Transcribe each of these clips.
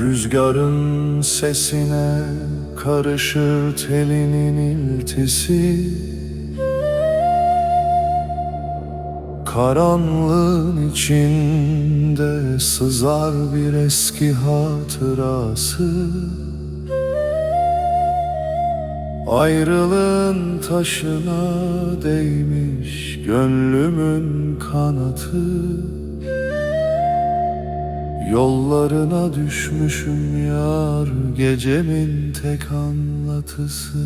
Rüzgarın sesine karışır telinin iltisi Karanlığın içinde sızar bir eski hatırası. Ayrılığın taşına değmiş gönlümün kanatı Yollarına düşmüşüm yar gecemin tek anlatısı.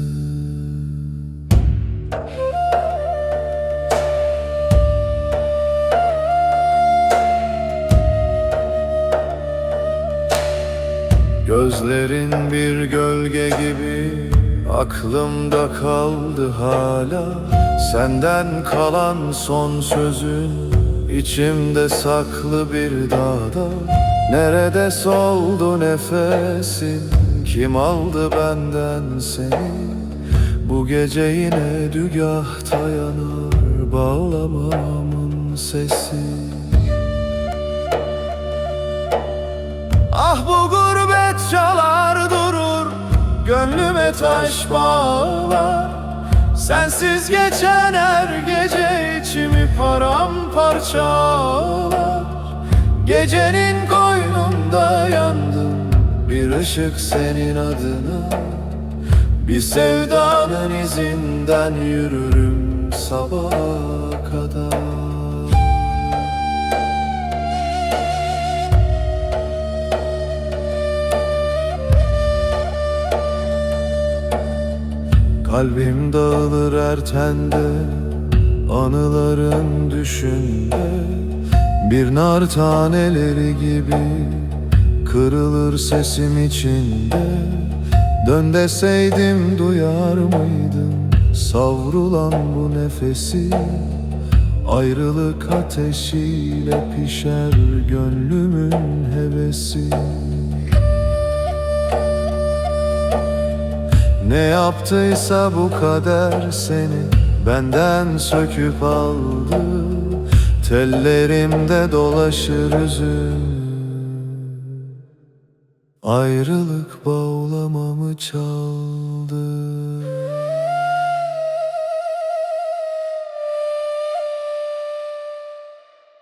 Gözlerin bir gölge gibi aklımda kaldı hala. Senden kalan son sözün içimde saklı bir dağda Nerede soldu nefesin? Kim aldı benden seni? Bu gece yine dügahta yanar bağlamamın sesi. Ah bu gurbet çalar durur Gönlüme taş bağlar. Sensiz geçen her gece içimi paramparçalar Gecenin yandım. Bir ışık senin adına. Bir sevdanın izinden yürürüm sabaha kadar. Kalbim dağılır her tende Anıların düşünde Bir nar taneleri gibi Kırılır sesim içinde. Dön deseydim duyar mıydın? Savrulan bu nefesi. Ayrılık ateşiyle pişer Gönlümün hevesi. Ne yaptıysa bu kader seni benden söküp aldı. Tellerimde dolaşır üzüm Ayrılık bağlamamı çaldı